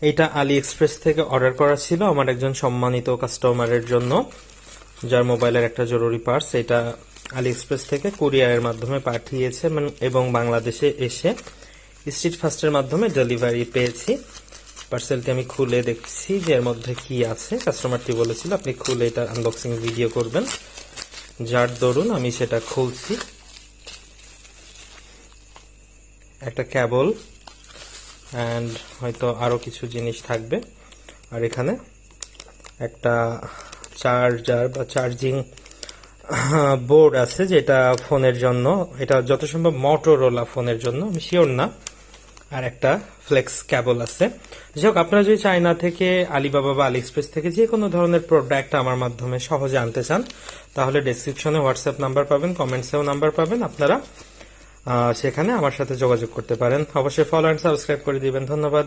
এটা আলি এক্সপ্রেস থেকে অর্ডার করা ছিল আমার একজন সম্মানিত কাস্টমারের জন্য, যার মোবাইলের একটা জরুরি পার্স এটা আলি এক্সপ্রেস থেকে কুরিয়ারের মাধ্যমে পাঠিয়েছে, মানে- এবং বাংলাদেশে এসে স্ট্রিট ফাস্টের মাধ্যমে ডেলিভারি পেয়েছি। পার্সেলটি আমি খুলে দেখছি যে এর মধ্যে কি আছে। কাস্টমারটি বলেছিল, আপনি খুলে এটা আনবক্সিং ভিডিও করবেন। যার দরুন আমি সেটা খুলছি। একটা ক্যাবল অ্যান্ড হয়তো আরও কিছু জিনিস থাকবে। আর এখানে একটা চার্জার বা চার্জিং বোর্ড আছে যেটা ফোনের জন্য, এটা যত সম্ভব মোটরোলা ফোনের জন্য, আমি শিওর না। আর একটা ফ্লেক্স ক্যাবল আছে। যাই হোক আপনারা যদি চায়না থেকে আলিবাবা বা আলি এক্সপ্রেস থেকে যে কোনো ধরনের প্রোডাক্ট আমার মাধ্যমে সহজে আনতে চান, তাহলে ডেসক্রিপশনে হোয়াটসঅ্যাপ নাম্বার পাবেন কমেন্টসেও নাম্বার পাবেন। আপনারা সেখানে আমার সাথে যোগাযোগ করতে পারেন। অবশ্যই ফলো অ্যান্ড সাবস্ক্রাইব করে দিবেন। ধন্যবাদ।